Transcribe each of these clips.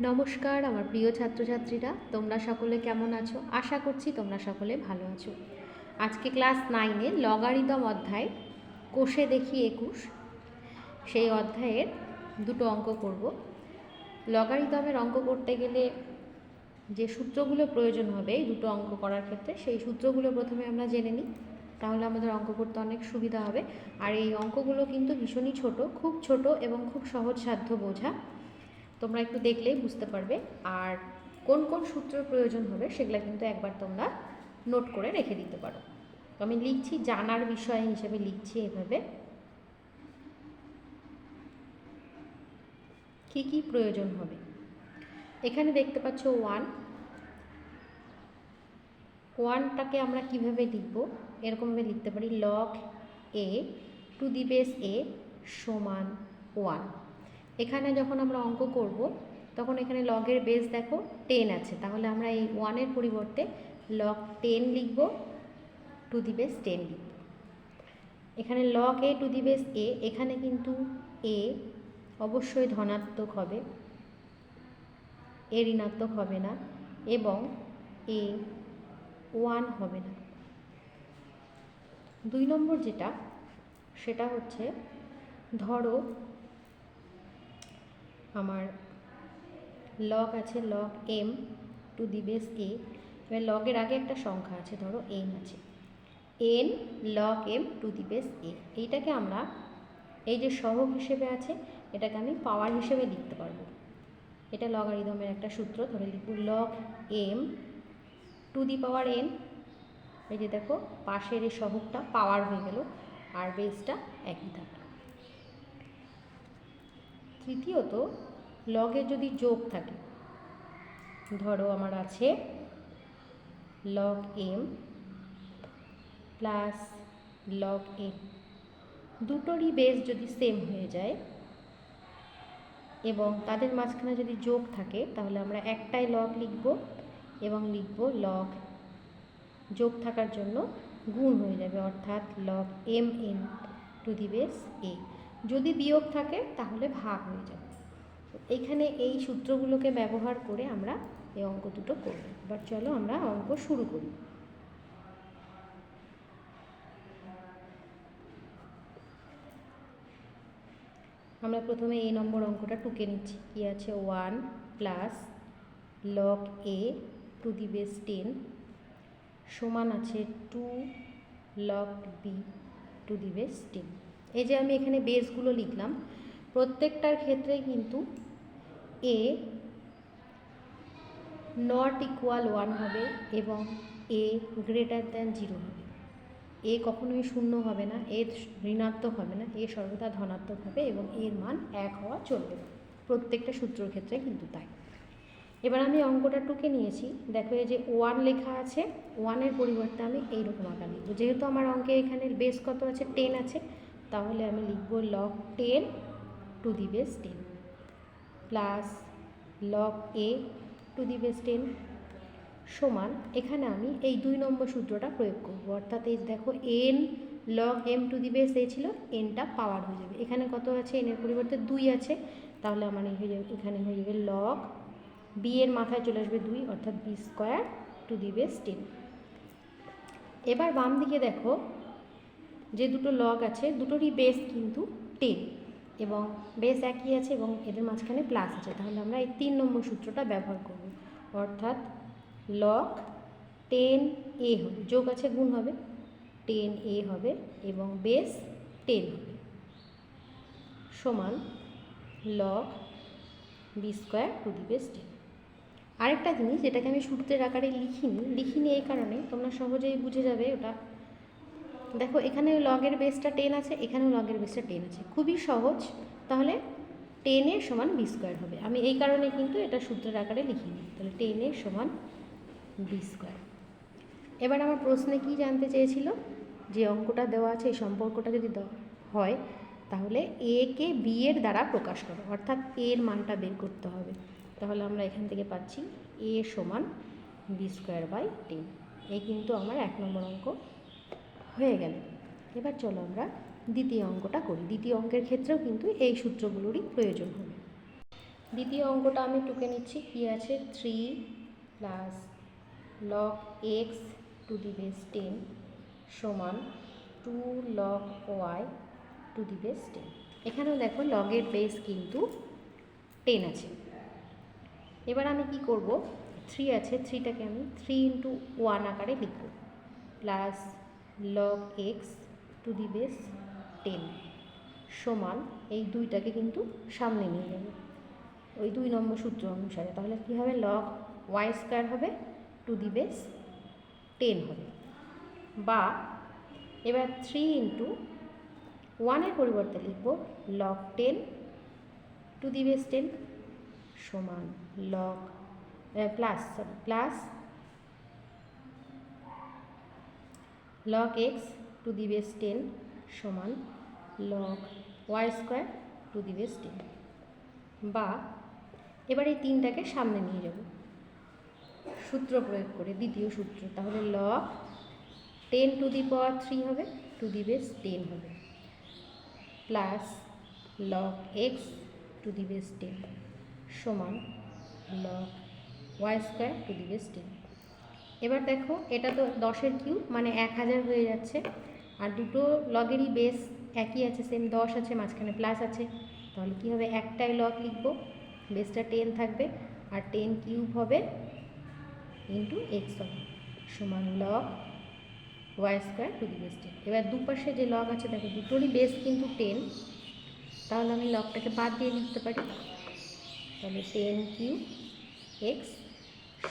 নমস্কার, আমার প্রিয় ছাত্রছাত্রীরা, তোমরা সকলে কেমন আছো? আশা করছি তোমরা সকলে ভালো আছো। আজকে ক্লাস নাইনে লগারিদম অধ্যায়, কোষে দেখি একুশ। সেই অধ্যায়ের দুটো অঙ্ক করব। লগারিদমের অঙ্ক করতে গেলে যে সূত্রগুলো প্রয়োজন হবে এই দুটো অঙ্ক করার ক্ষেত্রে, সেই সূত্রগুলো প্রথমে আমরা জেনে নিই। তাহলে আমাদের অঙ্ক করতে অনেক সুবিধা হবে। আর এই অঙ্কগুলো কিন্তু ভীষণই ছোট, খুব ছোট এবং খুব সহজসাধ্য বোঝা। তোমরা একটু দেখলেই বুঝতে পারবে আর কোন কোন সূত্রের প্রয়োজন হবে সেগুলো কিন্তু একবার তোমরা নোট করে রেখে দিতে পারো। তো আমি লিখছি, জানার বিষয় হিসেবে লিখছি এভাবে। কি কি প্রয়োজন হবে? এখানে দেখতে পাচ্ছ ওয়ান ওয়ানটাকে আমরা কীভাবে লিখব? এরকমভাবে লিখতে পারি log a to the base a সমান ওয়ান এখানে যখন আমরা অঙ্ক করব, তখন এখানে লগের বেস দেখো টেন আছে। তাহলে আমরা এই ওয়ানের পরিবর্তে লগ টেন লিখব টু দি বেস টেন লিখব। এখানে log a to the base a এখানে কিন্তু এ অবশ্যই ধনাত্মক হবে এ ঋণাত্মক হবে না, এবং এ ওয়ান হবে না। দুই নম্বর যেটা, সেটা হচ্ছে, ধরো আমার লগ আছে log m to the base a এবার লগের আগে একটা সংখ্যা আছে, ধরো এম আছে। N log m to the base a এইটাকে আমরা এই যে সহগ হিসেবে আছে, এটাকে আমি পাওয়ার হিসেবে লিখতে পারব। এটা লগারিদমের একটা সূত্র, ধরে লিখব log m to the power n এই যে দেখো, পাশের এই সহগটা পাওয়ার হয়ে গেল, আর বেসটা একই থাকল। তৃতীয়ত লগে যদি যোগ থাকে, ধরো আমার আছে log m plus log n দুটোরই বেস যদি সেম হয়ে যায় এবং তাদের মাঝখানে যদি যোগ থাকে, তাহলে আমরা একটাই লগ লিখব এবং লিখব লগ যোগ থাকার জন্য গুণ হয়ে যাবে অর্থাৎ log m n to the base a যদি বিয়োগ থাকে, তাহলে ভাগ হয়ে যাবে। এখানে এই সূত্রগুলোকে ব্যবহার করে আমরা এই অঙ্ক দুটো করব। এবার চলো আমরা অঙ্ক শুরু করি। আমরা প্রথমে এই নম্বর অঙ্কটা টুকে নিচ্ছি। কি আছে? One plus log a to the base ten সমান আছে two log b to the base ten. এই যে আমি এখানে বেসগুলো লিখলাম, প্রত্যেকটার ক্ষেত্রে কিন্তু এ নট ইকুয়াল ওয়ান হবে এবং এ গ্রেটার দ্যান জিরো হবে। এ কখনোই শূন্য হবে না এ ঋণাত্মক হবে না এ সর্বদা ধনাত্মক হবে এবং এর মান এক হওয়া চলবে প্রত্যেকটা সূত্রর ক্ষেত্রে কিন্তু তাই। এবার আমি অঙ্কটা টুকে নিয়েছি। দেখো এই যে ওয়ান লেখা আছে ওয়ানের পরিবর্তে আমি এইরকম আঁকা লিখব। যেহেতু আমার অঙ্কে এখানে বেস কত আছে? টেন আছে, তাহলে আমি লিখব log ten to the base ten plus log a to the base ten সমান, এখানে আমি এই দুই নম্বর সূত্রটা প্রয়োগ করব। অর্থাৎ এই দেখো n log m to the base a ছিল, এনটা পাওয়ার হয়ে যাবে। এখানে কত আছে? এনের পরিবর্তে দুই আছে। তাহলে আমার হয়ে যাবে এখানে হয়ে যাবে লগ বি এর মাথায় চলে আসবে দুই, অর্থাৎ b square to the base ten এবার বাম দিকে দেখো, যে দুটো লগ আছে, দুটোরই বেস কিন্তু টেন এবং বেস একই আছে এবং এদের মাঝখানে প্লাস আছে। তাহলে আমরা এই তিন নম্বর সূত্রটা ব্যবহার করব। অর্থাৎ লক টেন এ হবে। যোগ আছে, গুণ হবে। টেন এ হবে এবং বেস টেন হবে। সমান log b square to the base ten আরেকটা জিনিস, যেটাকে আমি সূত্রের আকারে লিখিনি লিখিনি এই কারণে, তোমরা সহজেই বুঝে যাবে, ওটা দেখো, এখানে লগের বেসটা টেন আছে, এখানেও লগের বেসটা টেন আছে। খুবই সহজ। তাহলে টেনের সমান বি স্কোয়ার হবে। আমি এই কারণে কিন্তু এটা সূত্রের আকারে লিখিনি তাহলে টেনের সমান বি স্কোয়ার এবার আমার প্রশ্নে কি জানতে চেয়েছিল? যে অঙ্কটা দেওয়া আছে, এই সম্পর্কটা যদি হয়, তাহলে এ কে বি এর দ্বারা প্রকাশ করো। অর্থাৎ এর মানটা বের করতে হবে। তাহলে আমরা এখান থেকে পাচ্ছি এ সমান বি স্কোয়ার বাই টেন এই কিন্তু আমার এক নম্বর অঙ্ক। হয়ে গেল। এবার চলো আমরা দ্বিতীয় অঙ্কটা করি। দ্বিতীয় অঙ্কের ক্ষেত্রেও কিন্তু এই সূত্রগুলোরই প্রয়োজন হবে। দ্বিতীয় অঙ্কটা আমি টুকে নিচ্ছি। কী আছে? Three plus log x to the base ten সমান two log y to the base ten এখানেও দেখো লগের বেস কিন্তু টেন আছে। এবার আমি কি করব? থ্রি আছে। থ্রিটাকে আমি থ্রি ইন্টু ওয়ান আকারে লিখব। Plus log x to the base ten সমান এই দুইটাকে কিন্তু সামনে নিয়ে যাবে ওই দুই নম্বর সূত্র অনুসারে। তাহলে কী হবে? লগ ওয়াই স্কোয়ার হবে টু দি বেস টেন হবে। বা এবার থ্রি ইন্টু ওয়ানের পরিবর্তে লিখব log ten to the base ten সমান log plus sorry plus log x to the base ten সমান log y square to the base ten বা এবার এই তিনটাকে সামনে নিয়ে যাব। সূত্র প্রয়োগ করে, দ্বিতীয় সূত্র। তাহলে log ten to the power three হবে টু দি বেস টেন হবে। Plus log x to the base ten সমান log y square to the base ten এবার দেখো, এটা তো দশের কিউব মানে এক হাজার হয়ে যাচ্ছে। আর দুটো লগেরই বেস একই আছে সেম দশ আছে, মাঝখানে প্লাস আছে। তাহলে কী হবে? একটাই লগ লিখব। বেসটা টেন থাকবে, আর টেন কিউব হবে ইন্টু এক্স হবে সমান log y square to the base এবার দুপাশে যে লগ আছে, দেখো, দুটোরই বেস কিন্তু টেন তাহলে আমি লগটাকে বাদ দিয়ে লিখতে পারি। তাহলে টেন কিউব এক্স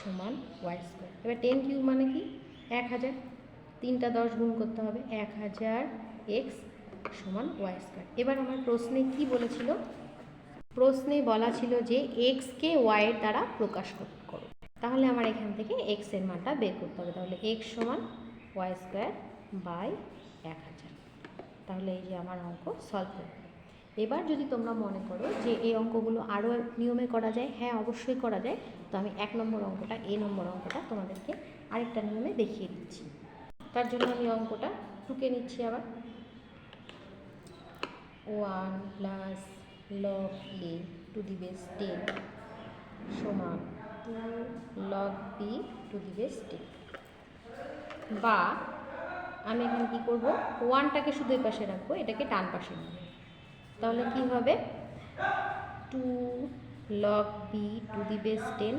সমান ওয়াই স্কোয়ার এবার টেন কিউব মানে কি? এক হাজার। তিনটা দশ গুণ করতে হবে। এক হাজার এক্স সমান ওয়াই স্কোয়ার এবার আমার প্রশ্নে কি বলেছিল? প্রশ্নে বলা ছিল যে এক্সকে ওয়াইয়ের দ্বারা প্রকাশ কর- তাহলে আমার এখান থেকে এক্সের মানটা বের করতে হবে। তাহলে এক্স সমান ওয়াই স্কোয়ার বাই এক হাজার। তাহলে এই যে আমার অঙ্ক সলভ হয়ে। এবার যদি তোমরা মনে করো যে এই অঙ্কগুলো আরও নিয়মে করা যায় হ্যাঁ অবশ্যই করা যায়, তো আমি এক নম্বর অঙ্কটা, এ নম্বর অঙ্কটা তোমাদেরকে আরেকটা নিয়মে দেখিয়ে দিচ্ছি। তার জন্য আমি অঙ্কটা টুকে নিচ্ছি আবার। One plus log a to the base ten সমান log b to the base ten. বা আমি এখানে কী করব? ওয়ানটাকে শুধু এই পাশে রাখব, এটাকে ডান পাশে নিয়ে। তাহলে কি হবে? Two log b to the base ten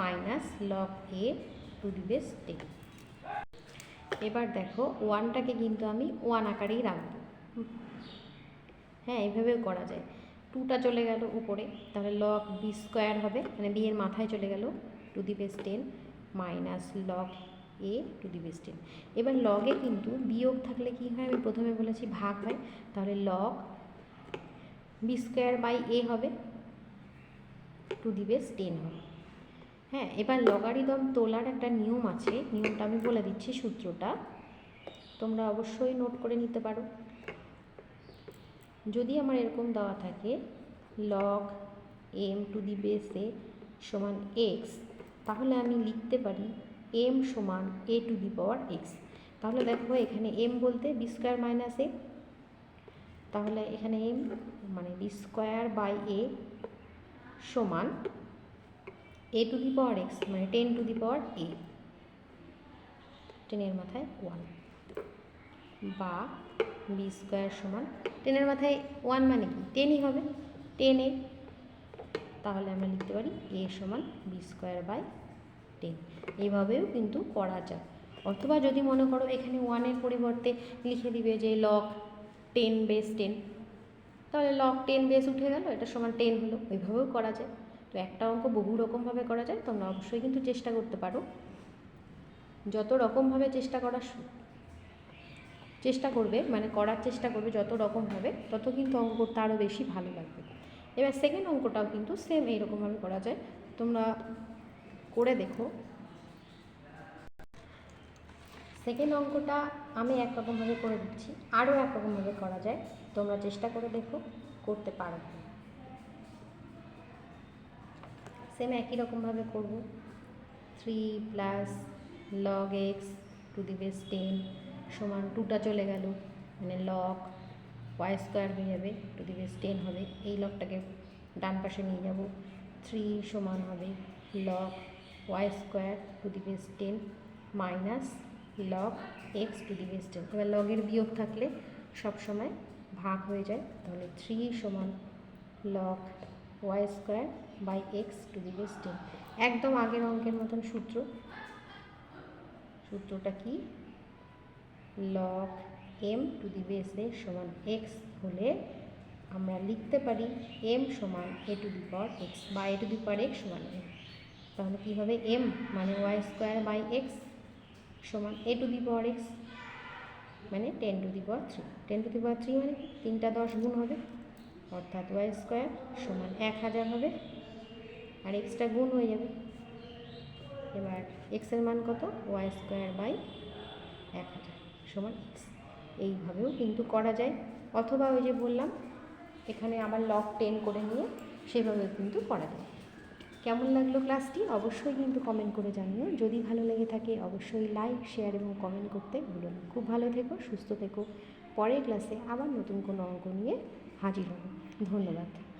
minus log a to the base ten এবার দেখো ওয়ানটাকে কিন্তু আমি ওয়ান আকারেই রাখব। হ্যাঁ এইভাবেও করা যায়। টুটা চলে গেল উপরে, তাহলে লগ বি স্কোয়ার হবে মানে বি এর মাথায় চলে গেল to the base ten minus log a to the base ten এবার লগে কিন্তু বিয়োগ থাকলে কি হয়? আমি প্রথমে বলেছি ভাগ হয়, তাহলে log b square by a হবে। টু দি বেস টেন হবে। হ্যাঁ এবার লগারিদম তোলার একটা নিয়ম আছে। নিয়মটা আমি বলে দিচ্ছি সূত্রটা। তোমরা অবশ্যই নোট করে নিতে পারো। যদি আমার এরকম দেওয়া থাকে log m to the base a সমান এক্স তাহলে আমি লিখতে পারি এম সমান এ টু দি পাওয়ার এক্স তাহলে দেখো এখানে এম বলতে বি স্কোয়ার মাইনাস এ তাহলে এখানে এম মানে বি স্কোয়ার বাই এ সমান a to the power x মানে ten to the power a টেনের মাথায় ওয়ান বা বি স্কোয়ার সমান টেনের মাথায় ওয়ান মানে কি? টেনই হবে টেন এ, তাহলে আমরা লিখতে পারি এ সমান বি স্কোয়ার বাই টেন এইভাবেও কিন্তু করা যায়, অথবা যদি মনে করো এখানে ওয়ানের পরিবর্তে লিখে দিবে যে লক টেন বেস টেন তাহলে লক টেন বেস উঠে গেল, এটা সমান টেন হলো, ওইভাবেও করা যায়। তো একটা অঙ্ক বহু রকমভাবে করা যায়, তোমরা অবশ্যই কিন্তু চেষ্টা করতে পারো। যত রকমভাবে চেষ্টা করার চেষ্টা করবে মানে করার চেষ্টা করবে যত রকম হবে, তত কিন্তু অঙ্ক করতে আরও বেশি ভালো লাগবে। এবার সেকেন্ড অঙ্কটাও কিন্তু সেম এইরকমভাবে করা যায়। তোমরা করে দেখো। সেকেন্ড অঙ্কটা আমি একরকমভাবে করে দিচ্ছি আরও একরকমভাবে করা যায়। তোমরা চেষ্টা করে দেখো, করতে পারো। সেম একই রকমভাবে করব। Three plus log x to the base ten সমান টুটা চলে গেল মানে লগ ওয়াই স্কোয়ার হয়ে যাবে টু দি বেস টেন হবে। এই লগটাকে ডান পাশে নিয়ে যাব। থ্রি সমান হবে log y square to the base ten minus log x to the base ten এবার লগের বিয়োগ থাকলে সব সময় ভাগ হয়ে যায়, তাহলে থ্রি সমান log y square by x to the base ten একদম আগের অঙ্কের মতন সূত্র। সূত্রটা কি? Log m to the base a সমান এক্স হলে আমরা লিখতে পারি এম সমান এ টু দি পাওয়ার এক্স বা a to the power x সমান এম তাহলে কী হবে? এম মানে ওয়াই স্কোয়ার বাই এক্স সমান a to the power x মানে ten to the power three ten to the power three মানে? তিনটা দশ গুণ হবে। অর্থাৎ ওয়াই স্কোয়ার সমান এক হাজার হবে। আর এক্সটা গুণ হয়ে যাবে। এবার এক্সের মান কত? ওয়াই স্কোয়ার বাই এক হাজার সমান এক্স এইভাবেও কিন্তু করা যায়। অথবা ওই যে বললাম, এখানে আবার লক টেন করে নিয়ে সেভাবেও কিন্তু করা যায়। কেমন লাগল ক্লাসটি? অবশ্যই কিন্তু কমেন্ট করে জানিও। যদি ভালো লেগে থাকে, অবশ্যই লাইক শেয়ার এবং কমেন্ট করতে ভুলো না। খুব ভালো থেকো, সুস্থ থেকো। পরের ক্লাসে আবার নতুন কোনো অঙ্ক নিয়ে হাজির হব। ধন্যবাদ।